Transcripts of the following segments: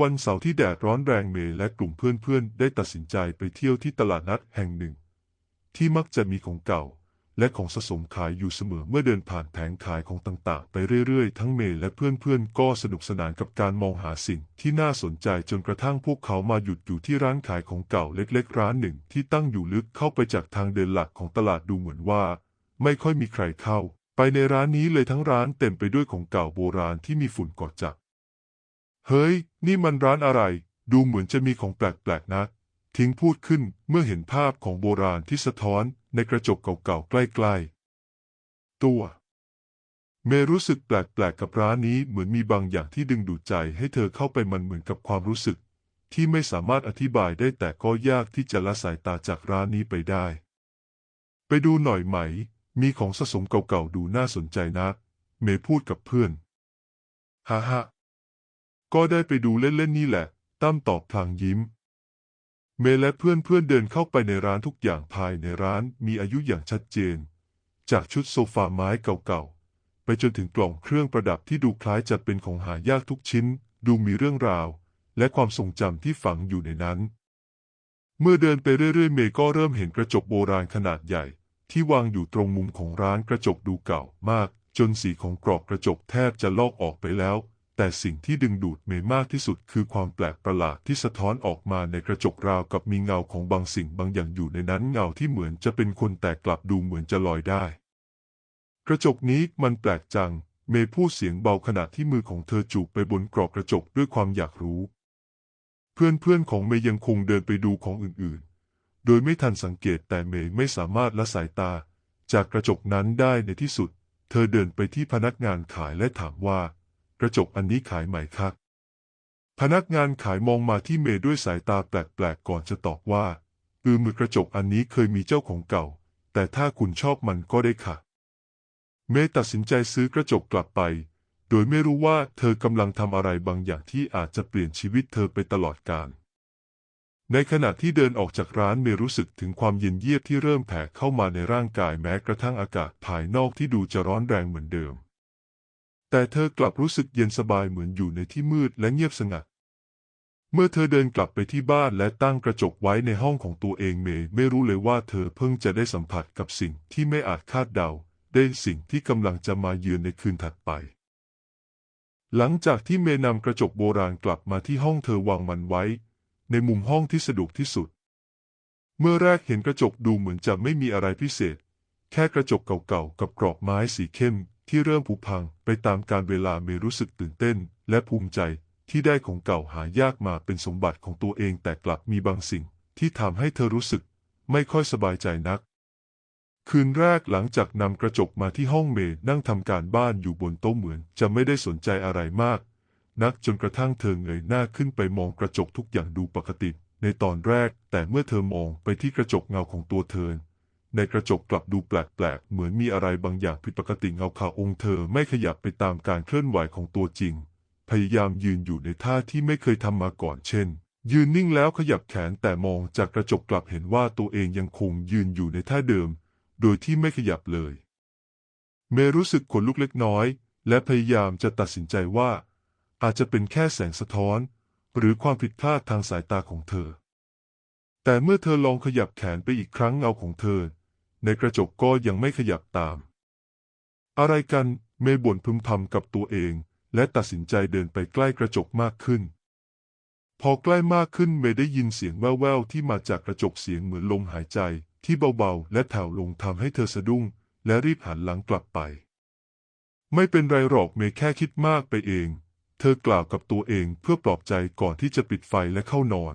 วันเสาร์ที่แดดร้อนแรงเมย์และกลุ่มเพื่อนๆ ได้ตัดสินใจไปเที่ยวที่ตลาดนัดแห่งหนึ่ง ที่มักจะมีของเก่า และของสะสมขายอยู่เสมอเมื่อเดินผ่านแผงขายของต่างๆ ไปเรื่อยๆ ทั้งเมย์และเพื่อนๆ ก็สนุกสนานกับการมองหาสิ่งที่น่าสนใจจนกระทั่งพวกเขามาหยุดอยู่ที่ร้านขายของเก่าเล็กๆ ร้านหนึ่งที่ตั้งอยู่ลึกเข้าไปจากทางเดินหลักของตลาดดูเหมือนว่า ไม่ค่อยมีใครเข้า ไปในร้านนี้เลยทั้งร้านเต็มไปด้วยของเก่าโบราณที่มีฝุ่นเกาะจับ เฮ้ย นี่มันร้านอะไร ดูเหมือนจะมีของแปลกๆนะ ทิ้งพูดขึ้นเมื่อเห็นภาพของโบราณที่สะท้อนในกระจกเก่าๆ ใกล้ๆ ตัว เมรู้สึกแปลกๆ กับร้านนี้เหมือนมีบางอย่างที่ดึงดูดใจให้เธอเข้าไปมันเหมือนกับความรู้สึก ที่ไม่สามารถอธิบายได้แต่ก็ยากที่จะละสายตาจากร้านนี้ไปได้ ไปดูหน่อยไหม มีของสะสมเก่าๆ ดูน่าสนใจนะ เมย์พูดกับเพื่อน ฮ่าฮ่า ก็ได้ไปดูเล่นๆนี่แหละ ตั้มตอบพลางยิ้ม เมย์และเพื่อนๆเดินเข้าไปในร้านทุกอย่างภายในร้านมีอายุอย่างชัดเจน จากชุดโซฟาไม้เก่าๆ ไปจนถึงกล่องเครื่องประดับที่ดูคล้ายจะเป็นของหายากทุกชิ้น ดูมีเรื่องราว และความทรงจำที่ฝังอยู่ในนั้น เมื่อเดินไปเรื่อยๆ เมย์ก็เริ่มเห็นกระจกโบราณขนาดใหญ่ ที่วางอยู่ตรงมุมของร้านกระจกดูเก่ามาก จนสีของกรอบกระจกแทบจะลอกออกไปแล้ว แต่สิ่งที่ดึงดูดเมย์มากที่สุดคือความแปลกประหลาดที่สะท้อนออกมาในกระจกราวกับมีเงาของบางสิ่งบางอย่างอยู่ในนั้นเงาที่เหมือนจะเป็นคนแต่กลับดูเหมือนจะลอยได้ กระจกนี้มันแปลกจัง เมย์พูดเสียงเบาขณะที่มือของเธอจูบไปบนกรอบกระจกด้วยความอยากรู้ เพื่อนๆของเมย์ยังคงเดินไปดูของอื่นๆ โดยไม่ทันสังเกตแต่เมย์ไม่สามารถละสายตา จากกระจกนั้นได้ในที่สุด เธอเดินไปที่พนักงานขายและถามว่า กระจกอันนี้ขายไหมครับพนักงานขายมองมาที่เมย์ด้วยสายตาแปลกๆ ก่อนจะตอบว่า อือมือกระจกอันนี้เคยมีเจ้าของเก่า แต่ถ้าคุณชอบมันก็ได้ค่ะ เมย์ตัดสินใจซื้อกระจกกลับไป โดยไม่รู้ว่าเธอกำลังทำอะไรบางอย่างที่อาจจะเปลี่ยนชีวิตเธอไปตลอดกาลในขณะที่เดินออกจากร้านเมย์รู้สึกถึงความเย็นเยียบที่เริ่มแผ่เข้ามาในร่างกายแม้กระทั่งอากาศภายนอกที่ดูจะร้อนแรงเหมือนเดิม แต่เธอกลับรู้สึกเย็นสบายเหมือนอยู่ในที่มืดและเงียบสงัด เมื่อเธอเดินกลับไปที่บ้านและตั้งกระจกไว้ในห้องของตัวเองเมย์ไม่รู้เลยว่าเธอเพิ่งจะได้สัมผัสกับสิ่งที่ไม่อาจคาดเดา ได้สิ่งที่กำลังจะมาเยือนในคืนถัดไป หลังจากที่เมย์นำกระจกโบราณกลับมาที่ห้องเธอวางมันไว้ ในมุมห้องที่สะดวกที่สุด เมื่อแรกเห็นกระจกดูเหมือนจะไม่มีอะไรพิเศษ แค่กระจกเก่าๆกับกรอบไม้สีเข้ม ที่เริ่มผุพังไปตามการเวลาเมรู้สึกตื่นเต้น และภูมิใจที่ได้ของเก่าหายากมาเป็นสมบัติของตัวเองแต่กลับมีบางสิ่งที่ทำให้เธอรู้สึกไม่ค่อยสบายใจนัก คืนแรกหลังจากนำกระจกมาที่ห้องเมย์นั่งทำการบ้านอยู่บนโต๊ะเหมือนจะไม่ได้สนใจอะไรมาก นักจนกระทั่งเธอเงยหน้าขึ้นไปมองกระจกทุกอย่างดูปกติ ในตอนแรกแต่เมื่อเธอมองไปที่กระจกเงาของตัวเธอ ในกระจกกลับดูแปลกๆ เหมือนมีอะไรบางอย่างผิดปกติเงาขาวองค์เธอไม่ขยับไปตามการเคลื่อนไหวของตัวจริง พยายามยืนอยู่ในท่าที่ไม่เคยทำมาก่อนเช่น ยืนนิ่งแล้วขยับแขนแต่มองจากกระจกกลับเห็นว่าตัวเองยังคงยืนอยู่ในท่าเดิม โดยที่ไม่ขยับเลย เมรู้สึกขนลุกเล็กน้อย และพยายามจะตัดสินใจว่า อาจจะเป็นแค่แสงสะท้อน หรือความผิดพลาดทางสายตาของเธอ แต่เมื่อเธอลองขยับแขนไปอีกครั้งเงาของเธอ ในกระจกก็ยังไม่ขยับตาม อะไรกัน เมย์บ่นพึมพำกับตัวเอง และตัดสินใจเดินไปใกล้กระจกมากขึ้น พอใกล้มากขึ้นเมย์ได้ยินเสียงแว่วๆที่มาจากกระจกเสียงเหมือนลมหายใจ ที่เบาๆ และแผ่วลงทำให้เธอสะดุ้ง และรีบหันหลังกลับไป ไม่เป็นไรหรอกเมย์แค่คิดมากไปเอง เธอกล่าวกับตัวเองเพื่อปลอบใจก่อนที่จะปิดไฟและเข้านอน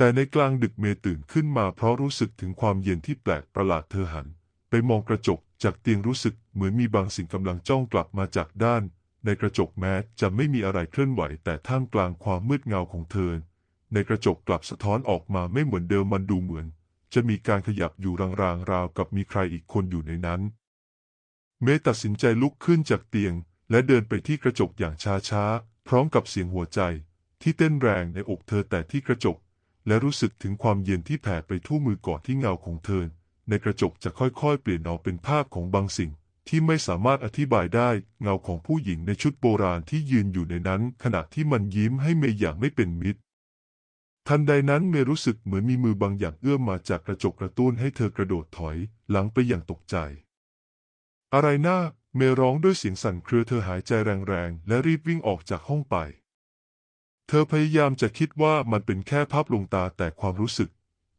แต่ในกลางดึกเมย์ตื่นขึ้นมาเพราะรู้สึกถึงความเย็นที่แปลกประหลาดเธอหัน ไปมองกระจกจากเตียงรู้สึกเหมือนมีบางสิ่งกำลังจ้องกลับมาจากด้าน ในกระจกแม้จะไม่มีอะไรเคลื่อนไหว แต่ท่ามกลางความมืดเงาของเธอ ในกระจกกลับสะท้อนออกมาไม่เหมือนเดิมมันดูเหมือน จะมีการขยับอยู่รางๆราวกับมีใครอีกคนอยู่ในนั้น เมย์ตัดสินใจลุกขึ้นจากเตียง และเดินไปที่กระจกอย่างช้าๆพร้อมกับเสียงหัวใจ ที่เต้นแรงในอกเธอแต่ที่กระจก และรู้สึกถึงความเย็นที่แผ่ไปทั่วมือก่อนที่เงาของเธอ ในกระจกจะค่อยๆ เปลี่ยนออกเป็นภาพของบางสิ่ง ที่ไม่สามารถอธิบายได้ เงาของผู้หญิงในชุดโบราณที่ยืนอยู่ในนั้น ขณะที่มันยิ้มให้เมย์อย่างไม่เป็นมิตร ทันใดนั้นเมย์รู้สึกเหมือนมีมือบางอย่างเอื้อมมาจากกระจกกระตุ้นให้เธอกระโดดถอย หลังไปอย่างตกใจ อะไรน่าเมย์ร้องด้วยเสียงสั่นเครือเธอหายใจแรงๆ และรีบวิ่งออกจากห้องไป เธอพยายามจะคิดว่ามันเป็นแค่ภาพลวงตาแต่ความรู้สึก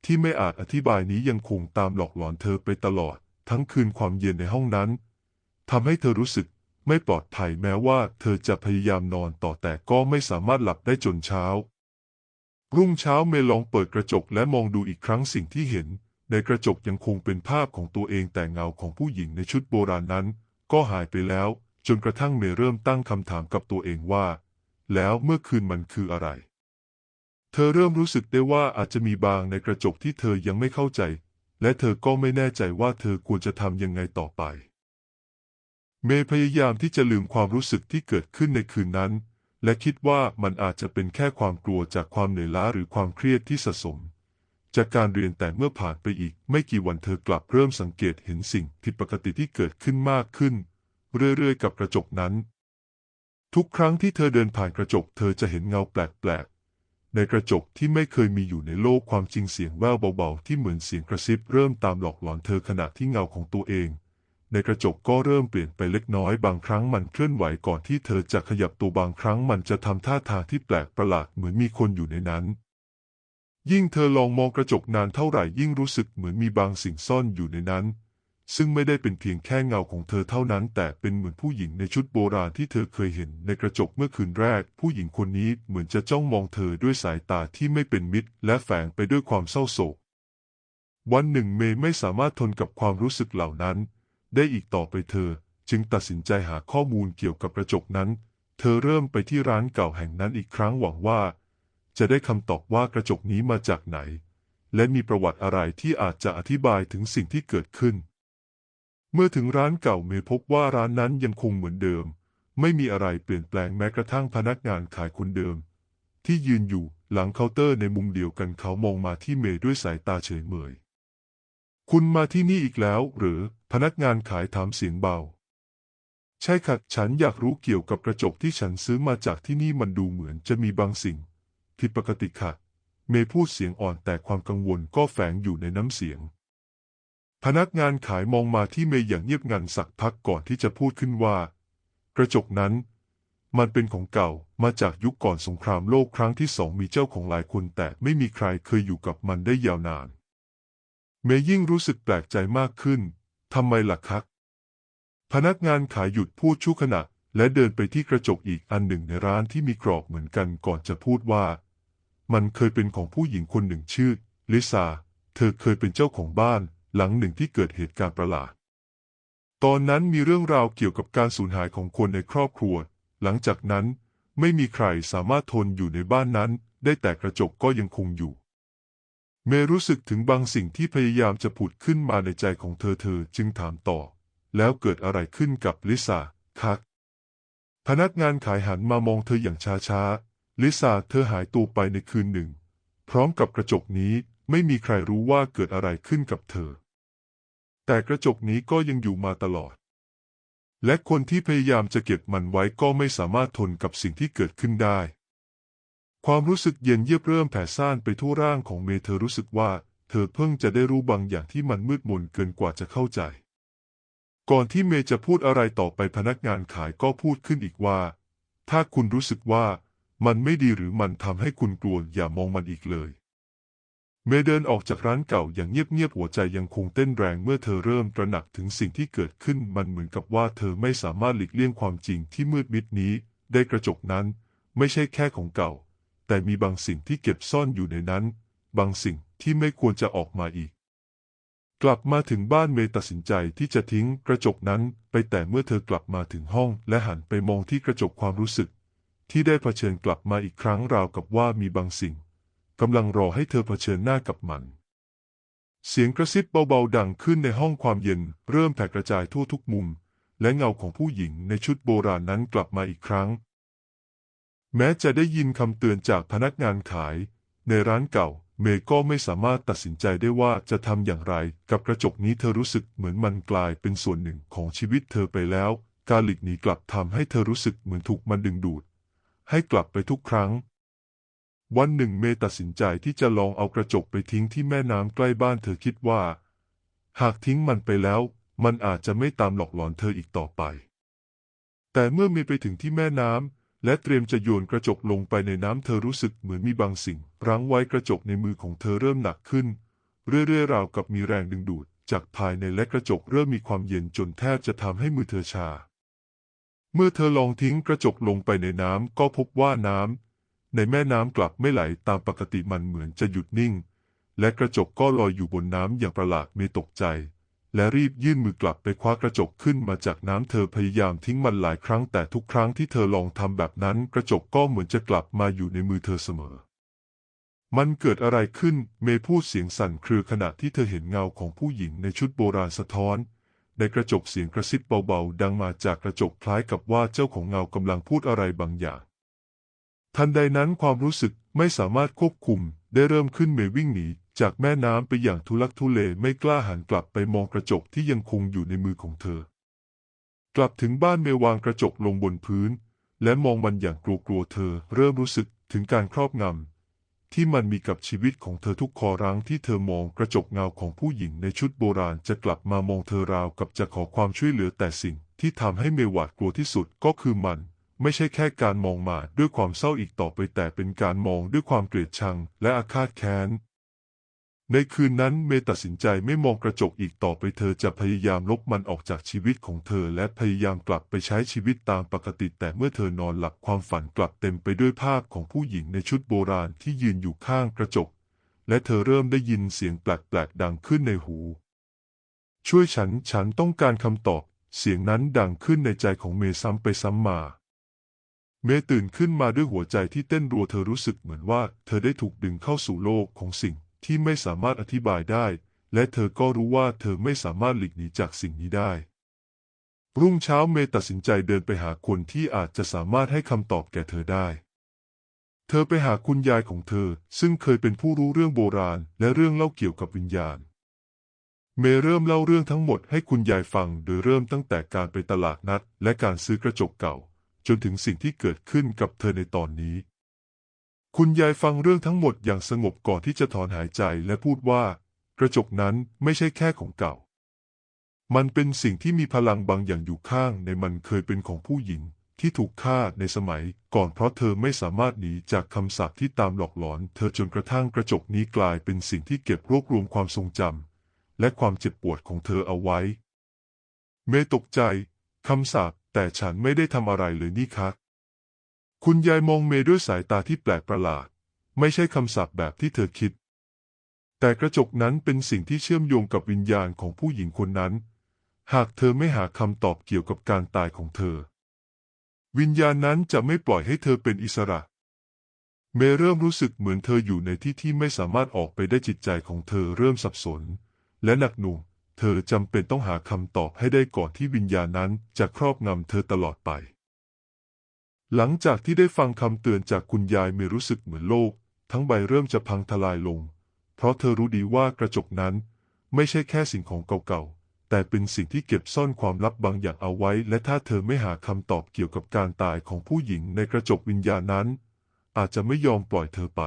ที่ไม่อาจอธิบายนี้ยังคงตามหลอกหลอนเธอไปตลอด ทั้งคืนความเย็นในห้องนั้นทำให้เธอรู้สึกไม่ปลอดภัยแม้ว่าเธอจะพยายามนอนต่อแต่ก็ไม่สามารถหลับได้จนเช้า รุ่งเช้าเมย์ลองเปิดกระจกและมองดูอีกครั้งสิ่งที่เห็น ในกระจกยังคงเป็นภาพของตัวเองแต่เงาของผู้หญิงในชุดโบราณนั้น ก็หายไปแล้ว จนกระทั่งเมย์เริ่มตั้งคำถามกับตัวเองว่า แล้วเมื่อคืนมันคืออะไร เธอเริ่มรู้สึกได้ว่าอาจจะมีบางในกระจกที่เธอยังไม่เข้าใจ และเธอก็ไม่แน่ใจว่าเธอควรจะทำยังไงต่อไป เมย์พยายามที่จะลืมความรู้สึกที่เกิดขึ้นในคืนนั้น และคิดว่ามันอาจจะเป็นแค่ความกลัวจากความเหนื่อยล้าหรือความเครียดที่สะสม จากการเรียนแต่เมื่อผ่านไปอีก ไม่กี่วันเธอกลับเริ่มสังเกตเห็นสิ่งผิดปกติที่เกิดขึ้นมากขึ้น เรื่อยๆ กับกระจกนั้น ทุกครั้งที่เธอเดินผ่านกระจกเธอจะเห็นเงาแปลกๆ ในกระจกที่ไม่เคยมีอยู่ในโลกความจริงเสียงแว่วเบาๆ ที่เหมือนเสียงกระซิบเริ่มตามหลอกหลอนเธอขณะที่เงาของตัวเอง ในกระจกก็เริ่มเปลี่ยนไปเล็กน้อยบางครั้งมันเคลื่อนไหวก่อนที่เธอจะขยับตัวบางครั้งมันจะทำท่าทางที่แปลกประหลาดเหมือนมีคนอยู่ในนั้น ยิ่งเธอลองมองกระจกนานเท่าไหร่ยิ่งรู้สึกเหมือนมีบางสิ่งซ่อนอยู่ในนั้น ซึ่งไม่ได้เป็นเพียงแค่เงาของเธอเท่านั้น แต่เป็นเหมือนผู้หญิงในชุดโบราณที่เธอเคยเห็นในกระจกเมื่อคืนแรก ผู้หญิงคนนี้เหมือนจะจ้องมองเธอด้วยสายตาที่ไม่เป็นมิตร และแฝงไปด้วยความเศร้าโศก วันหนึ่งเมย์ไม่สามารถทนกับความรู้สึกเหล่านั้น ได้อีกต่อไปเธอ จึงตัดสินใจหาข้อมูลเกี่ยวกับกระจกนั้น เธอเริ่มไปที่ร้านเก่าแห่งนั้นอีกครั้งหวังว่า จะได้คำตอบว่ากระจกนี้มาจากไหน และมีประวัติอะไรที่อาจจะอธิบายถึงสิ่งที่เกิดขึ้น เมื่อถึงร้านเก่าเมย์พบว่าร้านนั้นยังคงเหมือนเดิม ไม่มีอะไรเปลี่ยนแปลงแม้กระทั่งพนักงานขายคนเดิม ที่ยืนอยู่หลังเคาน์เตอร์ในมุมเดียวกันเขามองมาที่เมย์ด้วยสายตาเฉยเมย คุณมาที่นี่อีกแล้ว หรือพนักงานขายถามเสียงเบา ใช่ค่ะฉันอยากรู้เกี่ยวกับกระจกที่ฉันซื้อมาจากที่นี่มันดูเหมือนจะมีบางสิ่งผิดปกติค่ะ เมย์พูดเสียงอ่อนแต่ความกังวลก็แฝงอยู่ในน้ำเสียง พนักงานขายมองมาที่เมย์อย่างเงียบงันสักพักก่อนที่จะพูดขึ้นว่า กระจกนั้น มันเป็นของเก่ามาจากยุคก่อนสงครามโลกครั้งที่สองมีเจ้าของหลายคนแต่ไม่มีใครเคยอยู่กับมันได้ยาวนาน เมย์ยิ่งรู้สึกแปลกใจมากขึ้นทำไมล่ะครับพนักงานขายหยุดพูดชั่วขณะ และเดินไปที่กระจกอีกอันหนึ่งในร้านที่มีกรอบเหมือนกันก่อนจะพูดว่า มันเคยเป็นของผู้หญิงคนหนึ่งชื่อลิซาเธอเคยเป็นเจ้าของบ้าน หลังหนึ่งที่เกิดเหตุการณ์ประหลาด ตอนนั้นมีเรื่องราวเกี่ยวกับการสูญหายของคนในครอบครัว หลังจากนั้นไม่มีใครสามารถทนอยู่ในบ้านนั้น ได้แต่กระจกก็ยังคงอยู่ เมย์รู้สึกถึงบางสิ่งที่พยายามจะผุดขึ้นมาในใจของเธอเธอจึงถามต่อ แล้วเกิดอะไรขึ้นกับลิซาคักพนักงานขายหันมามองเธออย่างช้าๆ ลิซาเธอหายตัวไปในคืนหนึ่ง พร้อมกับกระจกนี้ ไม่มีใครรู้ว่าเกิดอะไรขึ้นกับเธอ แต่กระจกนี้ก็ยังอยู่มาตลอด และคนที่พยายามจะเก็บมันไว้ก็ไม่สามารถทนกับสิ่งที่เกิดขึ้นได้ ความรู้สึกเย็นเยียบเริ่มแผ่ซ่านไปทั่วร่างของเมเธอรู้สึกว่า เธอเพิ่งจะได้รู้บางอย่างที่มันมืดมนเกินกว่าจะเข้าใจ ก่อนที่เมจะพูดอะไรต่อไปพนักงานขายก็พูดขึ้นอีกว่า ถ้าคุณรู้สึกว่ามันไม่ดีหรือมันทำให้คุณกลัวอย่ามองมันอีกเลย เมย์เดินออกจากร้านเก่าอย่างเงียบๆหัวใจยังคงเต้นแรงเมื่อเธอเริ่มตระหนักถึงสิ่งที่เกิดขึ้นมันเหมือนกับว่าเธอไม่สามารถหลีกเลี่ยงความจริงที่มืดมิดนี้ ได้กระจกนั้น ไม่ใช่แค่ของเก่า แต่มีบางสิ่งที่เก็บซ่อนอยู่ในนั้น บางสิ่งที่ไม่ควรจะออกมาอีก กลับมาถึงบ้านเมย์ตัดสินใจที่จะทิ้งกระจกนั้นไปแต่เมื่อเธอกลับมาถึงห้องและหันไปมองที่กระจกความรู้สึก ที่ได้เผชิญกลับมาอีกครั้งราวกับว่ามีบางสิ่ง กำลังรอให้เธอเผชิญหน้ากับมัน เสียงกระซิบเบาๆดังขึ้นในห้องความเย็นเริ่มแผ่กระจายทั่วทุกมุม และเงาของผู้หญิงในชุดโบราณนั้นกลับมาอีกครั้ง แม้จะได้ยินคำเตือนจากพนักงานขาย ในร้านเก่า เมย์ก็ไม่สามารถตัดสินใจได้ว่าจะทำอย่างไร กับกระจกนี้เธอรู้สึกเหมือนมันกลายเป็นส่วนหนึ่งของชีวิตเธอไปแล้ว การหลีกหนีกลับทำให้เธอรู้สึกเหมือนถูกมันดึงดูด ให้กลับไปทุกครั้ง วันหนึ่งเมย์ตัดสินใจที่จะลองเอากระจกไปทิ้งที่แม่น้ำใกล้บ้านเธอคิดว่า หากทิ้งมันไปแล้ว มันอาจจะไม่ตามหลอกหลอนเธออีกต่อไป แต่เมื่อเมย์ไปถึงที่แม่น้ำและเตรียมจะโยนกระจกลงไปในน้ำเธอรู้สึกเหมือนมีบางสิ่งรั้งไว้กระจกในมือของเธอเริ่มหนักขึ้น เรื่อยๆราวกับมีแรงดึงดูด จากภายในและกระจกเริ่มมีความเย็นจนแทบจะทำให้มือเธอชา เมื่อเธอลองทิ้งกระจกลงไปในน้ำก็พบว่าน้ำ ในแม่น้ำกลับไม่ไหลตามปกติมันเหมือนจะหยุดนิ่ง และกระจกก็ลอยอยู่บนน้ำอย่างประหลาดเมย์ตกใจ และรีบยื่นมือกลับไปคว้ากระจกขึ้นมาจากน้ำเธอพยายามทิ้งมันหลายครั้งแต่ทุกครั้งที่เธอลองทำแบบนั้น กระจกก็เหมือนจะกลับมาอยู่ในมือเธอเสมอ มันเกิดอะไรขึ้น เมย์พูดเสียงสั่นเครือขณะที่เธอเห็นเงาของผู้หญิงในชุดโบราณสะท้อนในกระจกเสียงกระซิบเบาๆ ดังมาจากกระจกคล้ายกับว่าเจ้าของเงากำลังพูดอะไรบางอย่าง ทันใดนั้นความรู้สึกไม่สามารถควบคุม ได้เริ่มขึ้นเมยวิ่งหนีจากแม่น้ำไปอย่างทุลักทุเลไม่กล้าหันกลับไปมองกระจกที่ยังคงอยู่ในมือของเธอ กลับถึงบ้านเมยวางกระจกลงบนพื้น และมองมันอย่างกลัวๆเธอ เริ่มรู้สึกถึงการครอบงำที่มันมีกับชีวิตของเธอทุกคอรั้งที่เธอมองกระจกเงาของผู้หญิงในชุดโบราณจะกลับมามองเธอราวกับจะขอความช่วยเหลือแต่สิ่งที่ทำให้เมย์หวาดกลัวที่สุดก็คือมัน ไม่ใช่แค่การมองมาด้วยความเศร้าอีกต่อไปแต่เป็นการมองด้วยความเกลียดชังและอาฆาตแค้น ในคืนนั้นเมตัดสินใจไม่มองกระจกอีกต่อไปเธอจะพยายามลบมันออกจากชีวิตของเธอ และพยายามกลับไปใช้ชีวิตตามปกติ แต่เมื่อเธอนอนหลับความฝันกลับเต็มไปด้วยภาพของผู้หญิงในชุดโบราณที่ยืนอยู่ข้างกระจก และเธอเริ่มได้ยินเสียงแปลกๆดังขึ้นในหู ช่วยฉันฉันต้องการคำตอบเสียงนั้นดังขึ้นในใจของเมย์ซ้ำไปซ้ำมา เมย์ตื่นขึ้นมาด้วยหัวใจที่เต้นรัวเธอรู้สึกเหมือนว่าเธอได้ถูกดึงเข้าสู่โลกของสิ่งที่ไม่สามารถอธิบายได้ และเธอก็รู้ว่าเธอไม่สามารถหลีกหนีจากสิ่งนี้ได้ รุ่งเช้าเมย์ตัดสินใจเดินไปหาคนที่อาจจะสามารถให้คำตอบแก่เธอได้ เธอไปหาคุณยายของเธอ ซึ่งเคยเป็นผู้รู้เรื่องโบราณ และเรื่องเล่าเกี่ยวกับวิญญาณ เมย์เริ่มเล่าเรื่องทั้งหมดให้คุณยายฟัง โดยเริ่มตั้งแต่การไปตลาดนัด และการซื้อกระจกเก่า จนถึงสิ่งที่เกิดขึ้นกับเธอในตอนนี้ คุณยายฟังเรื่องทั้งหมดอย่างสงบก่อนที่จะถอนหายใจและพูดว่า กระจกนั้นไม่ใช่แค่ของเก่า มันเป็นสิ่งที่มีพลังบางอย่างอยู่ข้างในมันเคยเป็นของผู้หญิงที่ถูกฆ่าในสมัยก่อนเพราะเธอไม่สามารถหนีจากคำสาปที่ตามหลอกหลอน เธอจนกระทั่งกระจกนี้กลายเป็นสิ่งที่เก็บรวบรวมความทรงจำและความเจ็บปวดของเธอเอาไว้ เมย์ตกใจคำสาป แต่ฉันไม่ได้ทำอะไรเลยนี่คะคุณยายมองเมย์ด้วยสายตาที่แปลกประหลาด ไม่ใช่คำสาปแบบที่เธอคิด แต่กระจกนั้นเป็นสิ่งที่เชื่อมโยงกับวิญญาณของผู้หญิงคนนั้น หากเธอไม่หาคำตอบเกี่ยวกับการตายของเธอ วิญญาณนั้นจะไม่ปล่อยให้เธอเป็นอิสระ เมย์เริ่มรู้สึกเหมือนเธออยู่ในที่ที่ไม่สามารถออกไปได้จิตใจของเธอเริ่มสับสน และหนักหน่วง เธอจำเป็นต้องหาคำตอบให้ได้ก่อนที่วิญญาณนั้นจะครอบงำเธอตลอดไป หลังจากที่ได้ฟังคำเตือนจากคุณยายเมย์รู้สึกเหมือนโลก ทั้งใบเริ่มจะพังทลายลง เพราะเธอรู้ดีว่ากระจกนั้น ไม่ใช่แค่สิ่งของเก่าๆ แต่เป็นสิ่งที่เก็บซ่อนความลับบางอย่างเอาไว้ และถ้าเธอไม่หาคำตอบเกี่ยวกับการตายของผู้หญิงในกระจกวิญญาณนั้น อาจจะไม่ยอมปล่อยเธอไป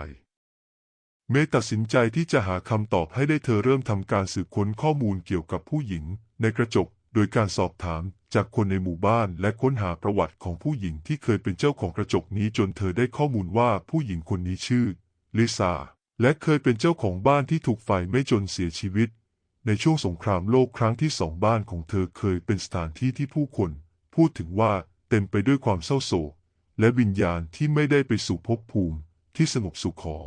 เมย์ตัดสินใจที่จะหาคำตอบให้ได้เธอเริ่มทำการสืบค้นข้อมูลเกี่ยวกับผู้หญิง ในกระจก โดยการสอบถามจากคนในหมู่บ้านและค้นหาประวัติของผู้หญิงที่เคยเป็นเจ้าของกระจกนี้จนเธอได้ข้อมูลว่าผู้หญิงคนนี้ชื่อลิซาและเคยเป็นเจ้าของบ้านที่ถูกไฟไหม้จนเสียชีวิต ในช่วงสงครามโลกครั้งที่สองบ้านของเธอเคยเป็นสถานที่ที่ผู้คน พูดถึงว่าเต็มไปด้วยความเศร้าโศกและวิญญาณที่ไม่ได้ไปสู่ภพภูมิที่สงบสุขขอ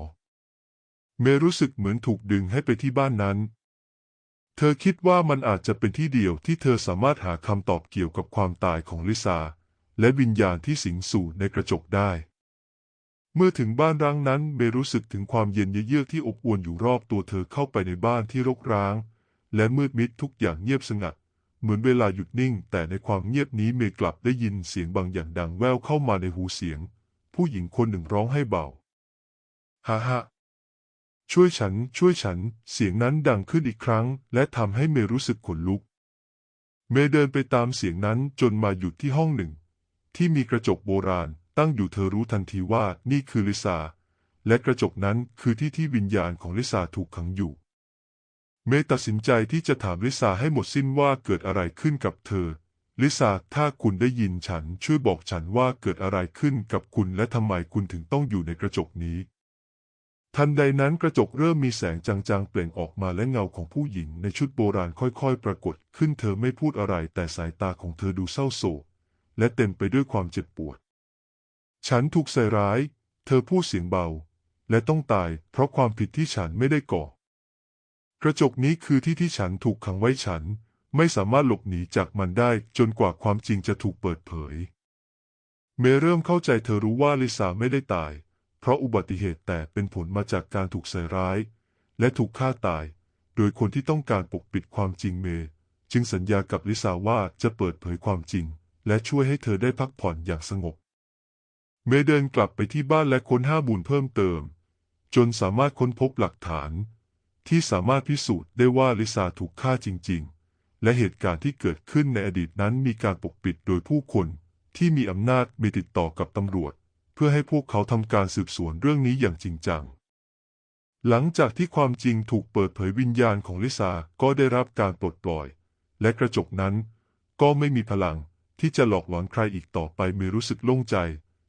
เมรู้สึกเหมือนถูกดึงให้ไปที่บ้านนั้น เธอคิดว่ามันอาจจะเป็นที่เดียวที่เธอสามารถหาคำตอบเกี่ยวกับความตายของลิซาและวิญญาณที่สิงสู่ในกระจกได้ เมื่อถึงบ้านร้างนั้นเมรู้สึกถึงความเย็นเยือกที่อบอวลอยู่รอบตัวเธอเข้าไปในบ้านที่รกร้าง และมืดมิดทุกอย่างเงียบสงัด เหมือนเวลาหยุดนิ่ง แต่ในความเงียบนี้เมกลับได้ยินเสียงบางอย่างดังแว่วเข้ามาในหูเสียง ผู้หญิงคนหนึ่งร้องให้เบา ฮ่าฮ่า ช่วยฉัน ช่วยฉัน เสียงนั้นดังขึ้นอีกครั้ง และทำให้เมย์รู้สึกขนลุก เมย์เดินไปตามเสียงนั้นจนมาหยุดที่ห้องหนึ่ง ที่มีกระจกโบราณ ตั้งอยู่เธอรู้ทันทีว่านี่คือลิซา และกระจกนั้นคือที่ที่วิญญาณของลิซาถูกขังอยู่ เมย์ตัดสินใจที่จะถามลิซาให้หมดสิ้นว่าเกิดอะไรขึ้นกับเธอ ลิซาถ้าคุณได้ยินฉันช่วยบอกฉันว่าเกิดอะไรขึ้นกับคุณและทำไมคุณถึงต้องอยู่ในกระจกนี้ ทันใดนั้นกระจกเริ่มมีแสงจางๆ เปล่งออกมาและเงาของผู้หญิงในชุดโบราณค่อยๆ ปรากฏขึ้นเธอไม่พูดอะไรแต่สายตาของเธอดูเศร้าโศกและเต็มไปด้วยความเจ็บปวด ฉันถูกใส่ร้าย เธอพูดเสียงเบา และต้องตายเพราะความผิดที่ฉันไม่ได้ก่อ กระจกนี้คือที่ที่ฉันถูกขังไว้ฉัน ไม่สามารถหลบหนีจากมันได้จนกว่าความจริงจะถูกเปิดเผย เมเริ่มเข้าใจเธอรู้ว่าลิซาไม่ได้ตาย เพราะอุบัติเหตุแต่เป็นผลมาจากการถูกใส่ร้าย และถูกฆ่าตาย โดยคนที่ต้องการปกปิดความจริงเม จึงสัญญากับลิซาว่าจะเปิดเผยความจริง และช่วยให้เธอได้พักผ่อนอย่างสงบ เมเดินกลับไปที่บ้านและค้นห้าบุญเพิ่มเติม จนสามารถค้นพบหลักฐาน ที่สามารถพิสูจน์ได้ว่าลิซาถูกฆ่าจริง ๆ และเหตุการณ์ที่เกิดขึ้นในอดีตนั้นมีการปกปิดโดยผู้คนที่มีอำนาจมีติดต่อกับตำรวจ เพื่อให้พวกเขาทำการสืบสวนเรื่องนี้อย่างจริงจัง หลังจากที่ความจริงถูกเปิดเผยวิญญาณของลิซาก็ได้รับการปลดปล่อย และกระจกนั้น ก็ไม่มีพลังที่จะหลอกหลอนใครอีกต่อไปเมย์รู้สึกโล่งใจ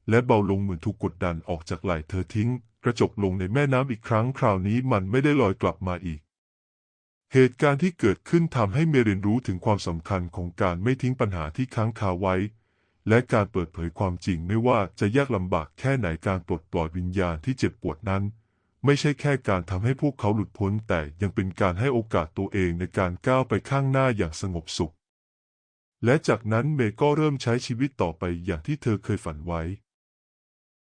และเบาลงเหมือนถูกกดดันออกจากไหล่เธอทิ้ง กระจกลงในแม่น้ำอีกครั้งคราวนี้มันไม่ได้ลอยกลับมาอีก เหตุการณ์ที่เกิดขึ้นทำให้เมเรียนรู้ถึงความสำคัญของการไม่ทิ้งปัญหาที่ค้างคาไว้ และการเปิดเผยความจริงไม่ว่าจะยากลำบากแค่ไหนการปลดปล่อยวิญญาณที่เจ็บปวดนั้น ไม่ใช่แค่การทำให้พวกเขาหลุดพ้น แต่ยังเป็นการให้โอกาสตัวเองในการก้าวไปข้างหน้าอย่างสงบสุข และจากนั้นเมย์ก็เริ่มใช้ชีวิตต่อไปอย่างที่เธอเคยฝันไว้